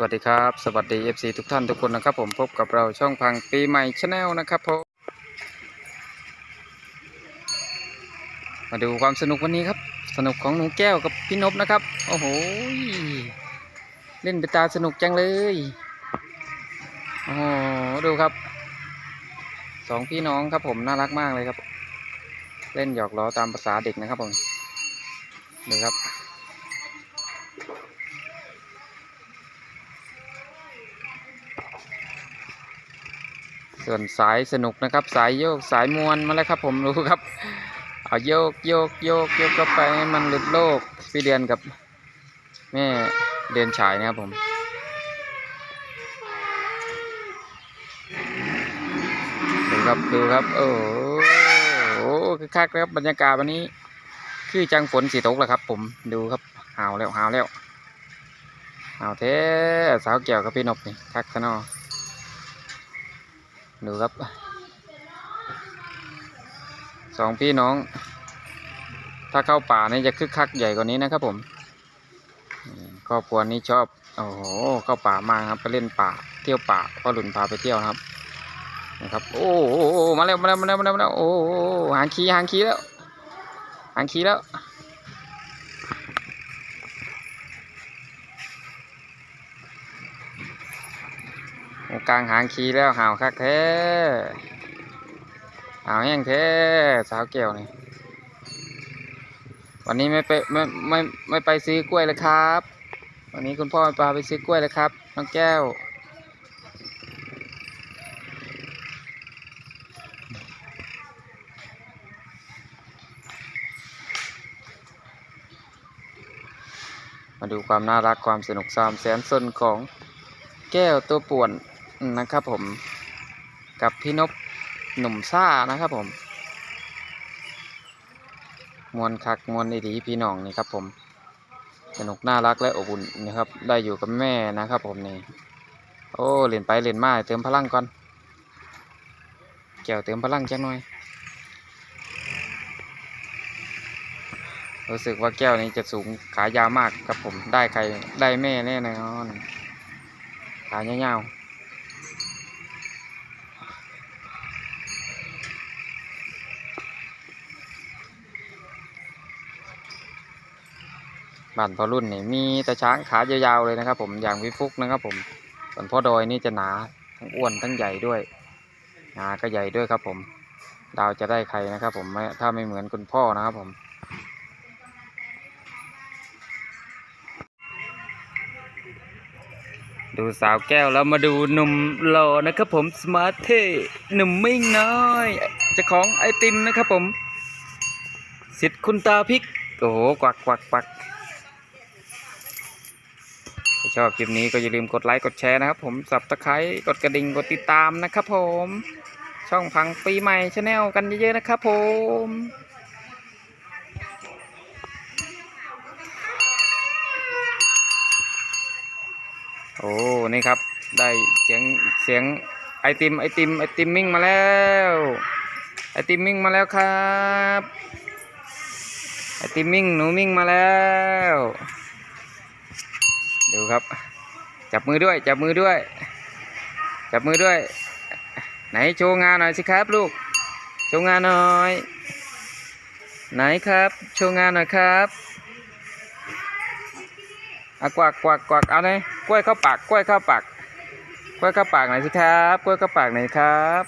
สวัสดีครับ สวัสดี FC ทุกท่านทุกคนนะครับ ผมพบกับเราช่องพังปีใหม่ชาแนลนะครับผมมาดูความสนุกวันนี้ครับ สนุกของหนูแก้วกับพี่นพนะครับ โอ้โหเล่นไปตาสนุกจังเลยโอ้โหดูครับสองพี่น้องครับผมน่ารักมากเลยครับ เล่นหยอกล้อตามภาษาเด็กนะครับผมดูครับ ส่วนสายสนุกนะครับ สายโยกสายมวนมาแล้วครับ ผมรู้ครับเอาโยกโยกโยกโยกก็ไปมันหลุดโลกพี่เดือนกับแม่เดือนฉายนะครับผม ดูครับดูครับ โอ้โหคือคักครับบรรยากาศวันนี้ คือจังฝนสีตกแล้วครับ ผมดูครับหาวแล้วหาวแล้วหาวแท้สาวแก้วกับพี่นบนี่คักซะเนอ ดูครับสองพี่น้อง ถ้าเข้าป่านี่จะคึกคักใหญ่กว่านี้นะครับผมครอบครัวนี้ชอบโอ้โหเข้าป่ามากครับไปเล่นป่าเที่ยวป่าพ่อหลุนพาไปเที่ยวนะครับนะครับ โอ้โหมาแล้วมาแล้วมาแล้วมาแล้วมาแล้วโอ้โหหางขี้หางขี้แล้วหางขี้แล้ว กลางหางขี้แล้วหาวคักแท้หาวแห้งแท้สาวแก้วนี่วันนี้ไม่ไปไม่ไม่ไม่ไปซื้อกล้วยเลยครับ วันนี้คุณพ่อพาไปซื้อกล้วยเลยครับน้องแก้วมาดูความน่ารักความสนุกสามแสนสนของแก้วตัวป่วน นะครับผมกับพี่นพหนุ่มซ่านะครับผม มวนคักมวนดีๆพี่น้องนี่ครับผม สนุกน่ารักและอบอุ่นนะครับ ได้อยู่กับแม่นะครับผมนี่ โอ้เล่นไปเล่นมาเติมพลังก่อนแก้วเติมพลังจังหน่อย รู้สึกว่าแก้วนี้จะสูงขายาวมากครับผม ได้ใครได้แม่แน่นอน ขายาวๆ บ้านพ่อรุ่นนี่มีต่ช้างขายาวๆเลยนะครับ ผมอย่างวิฟุกนะครับ ผมส่วนพ่อดอยนี่จะหนาทั้งอ้วนทั้งใหญ่ด้วยหนาก็ใหญ่ด้วยครับ ผม ดาวจะได้ใครนะครับ ผมถ้าไม่เหมือนคุณพ่อนะครับ ผมดูสาวแก้วแล้วมาดูหนุ่มหล่อนะครับผมสมาร์ทเทหนุ่มมิ่งน้อยเจ้าของไอติมนะครับผมสิทธิ์คุณตาพริกโอ้โหกวักกวักกวัก ถ้าชอบคลิปนี้ก็อย่าลืมกดไลค์กดแชร์นะครับ ผมสับตะไคร้กดกระดิ่งกดติดตามนะครับ ผม ช่องพังปีใหม่ชาแนลกันเยอะๆนะครับผมโอ้นี่ครับได้เสียงเสียงไอติมไอติมไอติมมิ่งมาแล้วไอติมมิ่งมาแล้วครับไอติมมิ่งหนูมิ่งมาแล้ว ดูครับ จับมือด้วย จับมือด้วย จับมือด้วย ไหนโชว์งานหน่อยสิครับลูก โชว์งานหน่อย ไหนครับ โชว์งานหน่อยครับอะกวักกวักกวักเอาเลยกล้วยเข้าปากกล้วยเข้าปากกล้วยเข้าปากหน่อยสิครับ กล้วยเข้าปากหน่อยครับ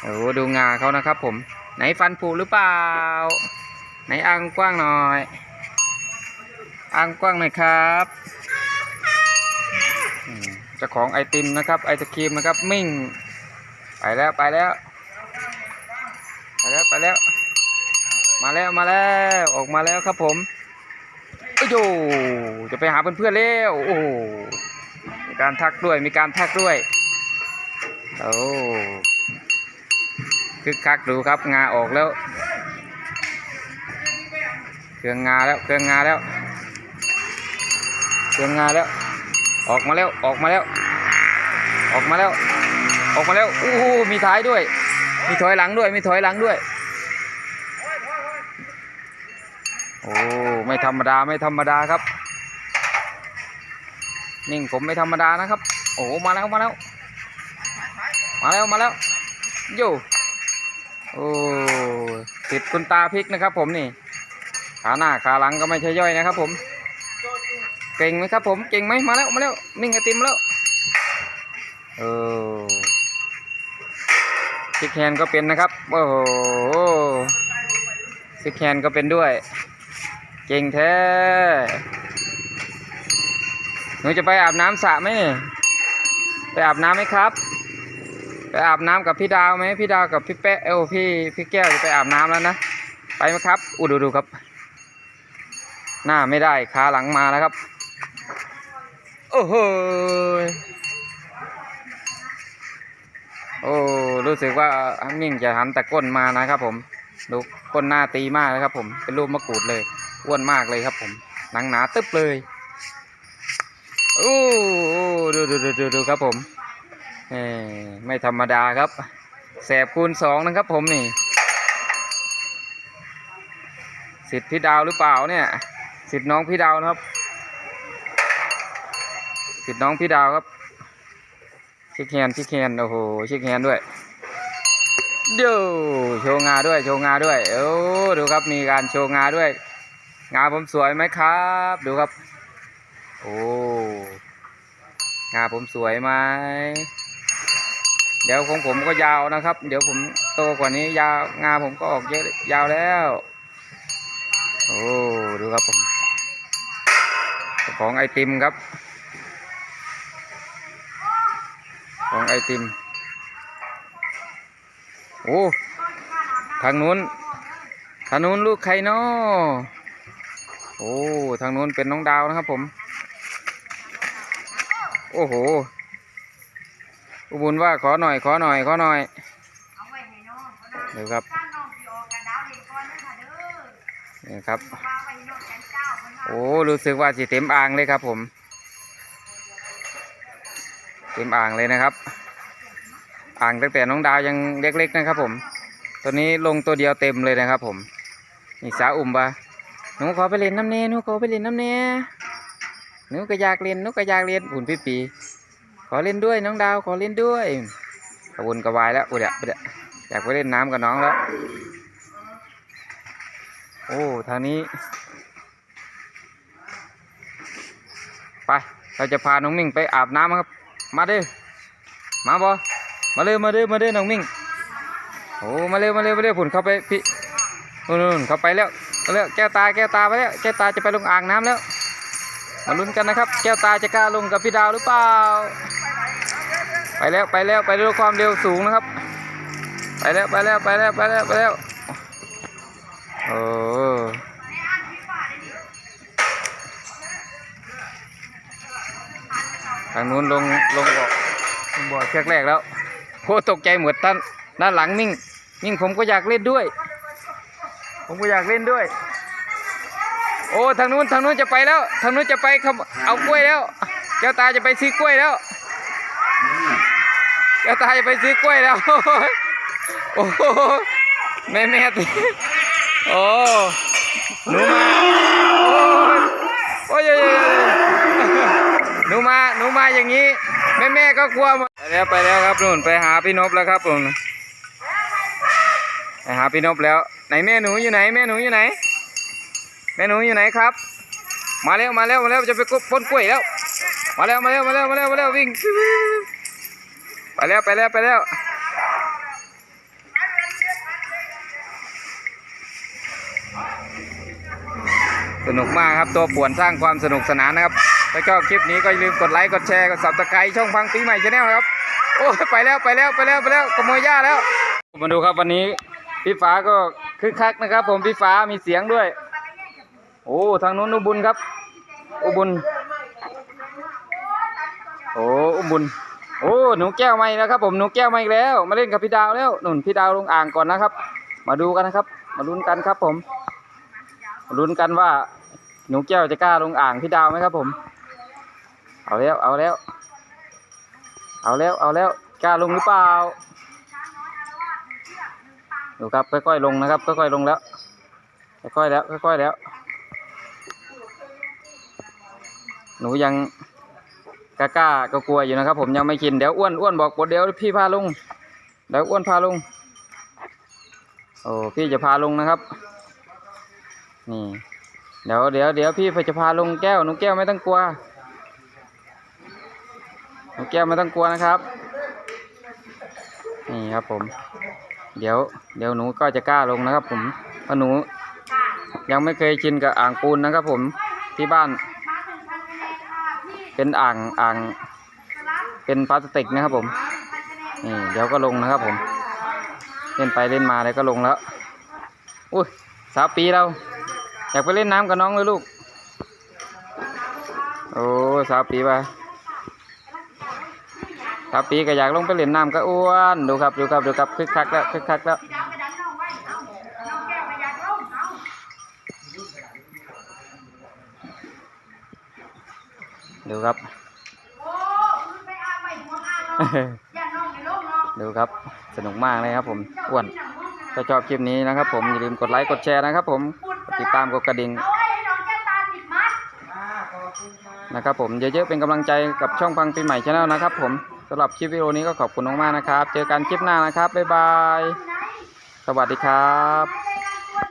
โอ้ดูงาเขานะครับผม ไหนฟันผุหรือเปล่า ไหนอังกว้างหน่อย อังกว้างหน่อยครับเจ้าของไอติมนะครับ ไอศครีมนะครับ มิ่ง ไปแล้วไปแล้ว ไปแล้วไปแล้ว มาแล้วมาแล้วออกมาแล้วครับผมโอ้โหจะไปหาเพื่อนๆแล้วโอ้มีการทักด้วยมีการทักด้วยโอ้คึกคักดูครับงาออกแล้ว เครื่องงาแล้วเครื่องงาแล้ว เครื่องงาแล้ว ออกมาแล้ว ออกมาแล้ว ออกมาแล้ว ออกมาแล้ว อู้หูมีท้ายด้วย มีถอยหลังด้วย มีถอยหลังด้วย โอ้ ไม่ธรรมดา ไม่ธรรมดาครับ นิ่งผมไม่ธรรมดานะครับ โอ้ มาแล้ว มาแล้ว มาแล้ว มาแล้วโย่โอ้ติดคุณตาพริกนะครับผมนี่ ขาหน้าขาหลังก็ไม่ใช่ย่อยนะครับผม เก่งไหมครับผมเก่งไหมมาแล้วมาแล้วมิ่งไอติมแล้วเออซิกแฮนก็เป็นนะครับโอ้โหซิกแฮนก็เป็นด้วย เก่งแท้หนูจะไปอาบน้ำสระไหมเนี่ยไปอาบน้ำไหมครับ ไปอาบน้ำกับพี่ดาวไหมพี่ดาวกับพี่แป๊ะเอ้าพี่พี่แก้วจะไปอาบน้ำแล้วนะไปไหมครับอุดูดูครับ หน้าไม่ได้ขาหลังมาแล้วครับ โอ้โหโอ้รู้สึกว่ามิ่งจะหันต่ก้นมานะครับผมดูก้นหน้าตีมากเลยครับ ผมเป็นรูปมะกรูดเลยอ้วนมากเลยครับ ผมหนังหนาตึ๊บเลยโอ้ดูดูดูดูดูครับผมเอไม่ธรรมดาครับแสบคูณสองนะครับ ผมนี่สิทธิ์พี่ดาวหรือเปล่าเนี่ย สิทธิ์น้องพี่ดาวนะครับ สิทธิ์น้องพี่ดาวครับชิคแฮนชิคแฮนโอ้โหชิคแฮนด้วยเดี๋ยวโชว์งาด้วยโชว์งาด้วยโอ้ดูครับมีการโชว์งาด้วย งาผมสวยไหมครับ ดูครับ โอ้งาผมสวยไหมเดี๋ยวของผมก็ยาวนะครับ เดี๋ยวผมโตกว่านี้ยาวงาผมก็ออกเยอะยาวแล้ว โอ้ดูครับผมของไอติมครับ ไอติม โอ้ ทางนู้น ทางนู้นลูกใครเนาะโอ้ ทางนู้นเป็นน้องดาวนะครับผม โอ้โห อุบุญว่าขอหน่อย ขอหน่อย ขอหน่อย เดี๋ยวครับนี่ครับ โอ้ รู้สึกว่าสิเต็มอ่างเลยครับผม เต็มอ่างเลยนะครับ อ่างตั้งแต่น้องดาวยังเล็กๆนะครับ ผม ตัวนี้ลงตัวเดียวเต็มเลยนะครับ ผมนี่สาอุ่มปะหนูขอไปเล่นน้ำเนหนูขอไปเล่นน้ำเนหนูก็อยากเล่นหนูก็อยากเล่นอุ่นพี่ปี ขอเล่นด้วยน้องดาวขอเล่นด้วยกระวนกระวายแล้วอุยเดะอุดะอยากไปเล่นน้ำกับน้องแล้ว โอ้ทางนี้ ไปเราจะพาน้องมิ่งไปอาบน้ำครับ มาด้อมาบอ มาเลยมาเด้อมาเด้อน้องมิ่งโอ้มาเร็วมาเร็วมาเร็วผุนเข้าไปพี่นู่นเข้าไปแล้วมาแล้วแก้วตาแก้วตาไปแล้วแก้วตาจะไปลงอ่างน้ำแล้ว มาลุ้นกันนะครับ แก้วตาจะกล้าลงกับพี่ดาวหรือเปล่า ไปแล้วไปแล้วไปด้วยความเร็วสูงนะครับ ไปแล้วไปแล้วไปแล้วไปแล้วไปแล้วโอ้ทางนู้นลงลงบ่อลงบ่อเชือกแรกแล้ว โคตกใจหมดด้านด้านหลังมิ่ง มิ่งผมก็อยากเล่นด้วย ผมก็อยากเล่นด้วย โอ้ทางนู้นทางนู้นจะไปแล้ว ทางนู้นจะไปขโมเอากล้วยแล้วแก้วตาจะไปซื้อกล้วยแล้วแก้วตาจะไปซื้อกล้วยแล้วโอ้แม่แม่ติโอ้หนูมาโอ้ยหนูมาหนูมาอย่างนี้ แม่แม่ก็กลัว แล้วไปแล้วครับนู่นไปหาพี่นพแล้วครับนู่นไปหาพี่นพแล้วไหนแม่หนูอยู่ไหนแม่หนูอยู่ไหน แม่หนูอยู่ไหนครับ มาแล้วมาแล้วมาแล้วจะไปกบปนกล้วยแล้ว มาแล้วมาแล้วมาแล้วมาแล้วมาแล้ววิ่งไปแล้วไปแล้วไปแล้วสนุกมากครับตัวป่วนสร้างความสนุกสนานนะครับถ้าชอบคลิปนี้ก็อย่าลืมกดไลค์ กดแชร์ กดซับสไครต์ช่องพังปีใหม่ชาแนลครับ โอ้ไปแล้วไปแล้วไปแล้วไปแล้วขโมยหญ้าแล้ว มาดูครับวันนี้พี่ฟ้าก็คึกคักนะครับ ผมพี่ฟ้ามีเสียงด้วย โอ้ทางนู้นอุบุญครับ อุบุญโอ้อุบุญโอ้หนูแก้วมาอีกแล้วครับ ผมหนูแก้วมาอีกแล้ว มาเล่นกับพี่ดาวแล้วหนุนพี่ดาวลงอ่างก่อนนะครับ มาดูกันนะครับ มาลุ้นกันครับ ผมมาลุ้นกันว่า หนูแก้วจะกล้าลงอ่างพี่ดาวไหมครับ ผม เอาแล้วเอาแล้ว เอาแล้วเอาแล้วกล้าลงหรือเปล่าดูครับค่อยๆลงนะครับค่อยๆลงแล้วค่อยๆแล้วค่อยๆแล้ว หนูยังกล้ากล้าก็กลัวอยู่นะครับ ผมยังไม่กินเดี๋ยวอ้วนอ้วนบอกเดี๋ยวพี่พาลงเดี๋ยวอ้วนพาลงโอ้พี่จะพาลงนะครับ นี่ เดี๋ยวเดี๋ยวเดี๋ยวพี่จะพาลงแก้วหนูแก้วไม่ต้องกลัว แก้วไม่ต้องกลัวนะครับ นี่ครับผม เดี๋ยว เดี๋ยวหนูก็จะกล้าลงนะครับ ผมเพราะหนู ยังไม่เคยชินกับอ่างปูนนะครับ ผมที่บ้าน เป็นอ่างอ่างเป็นพลาสติกนะครับ ผมนี่เดี๋ยวก็ลงนะครับ ผม เล่นไปเล่นมาเดี๋ยวก็ลงแล้วอุ้ยสาวปีเราอยากไปเล่นน้ำกับน้องเลยลูก โอ้สาวปีไป สาวปีก็อยากลงไปเล่นน้ำก็อ้วนดูครับดูครับดูครับคึกคักแล้วคึกคักแล้วพี่ดาวไปดันน้องไว้เอาน้องแก้วไปยัดร่มเอาดูครับโอ้มึงไปอาไปหัวอาเนาะอย่าน้องอย่าลงเนาะดูครับสนุกมากเลยครับผมอ้วนถ้าชอบคลิปนี้นะครับ ผมอย่าลืมกดไลค์กดแชร์นะครับ ผมกดติดตามกดกระดิ่งเอาไว้ให้น้องแก้วตาติดมัดนะครับผมเยอะๆเป็นกำลังใจกับช่องพังปีใหม่ชาแนลนะครับผมสำหรับคลิปวิดีโอนี้ก็ขอบคุณมากๆนะครับ เจอกันคลิปหน้านะครับ บ๊ายบาย สวัสดีครับ